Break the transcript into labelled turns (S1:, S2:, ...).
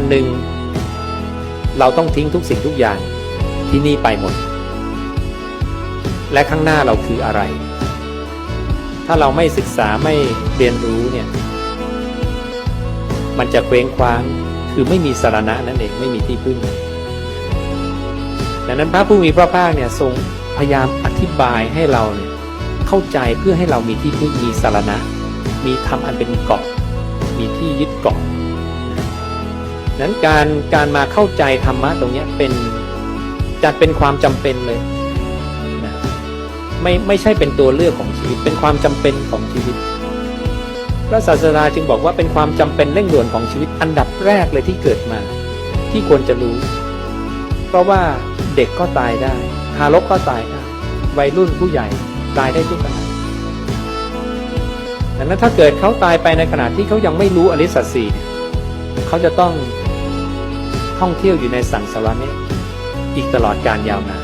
S1: วันหนึ่ง เราต้องทิ้งทุกสิ่งทุกอย่างที่นี่ไปหมด และข้างหน้าเราคืออะไร ถ้าเราไม่ศึกษาไม่เรียนรู้เนี่ย มันจะเคว้งคว้างคือไม่มีสารณะนั่นเองไม่มีที่พึ่งดังนั้นพระผู้มีพระภาคเนี่ยทรงพยายามอธิบายให้เราเนี่ยเข้าใจเพื่อให้เรามีที่พึ่งมีสารณะ มีธรรมอันเป็นเกาะมีที่ยึดเกาะนะ นั้นการการมาเข้าใจธรรมะตรงนี้เป็นจัดเป็นความจำเป็นเลยนะไม่ไม่ใช่เป็นตัวเลือกของชีวิต เป็นความจำเป็นของชีวิต พระศาสดาจึงบอกว่าเป็นความจำเป็นเร่งด่วนของชีวิตอันดับแรกเลยที่เกิดมา ที่ควรจะรู้ เพราะว่าเด็กก็ตายได้ทารกก็ตายได้วัยรุ่นผู้ใหญ่ตายได้ทุกขณะดังนั้นถ้าเกิดเขาตายไปในขณะที่เขายังไม่รู้อริสัจสี่เนี่ยเขาจะต้อง ท่องเที่ยวอยู่ในสังสารนี้อีกตลอดการยาวนาน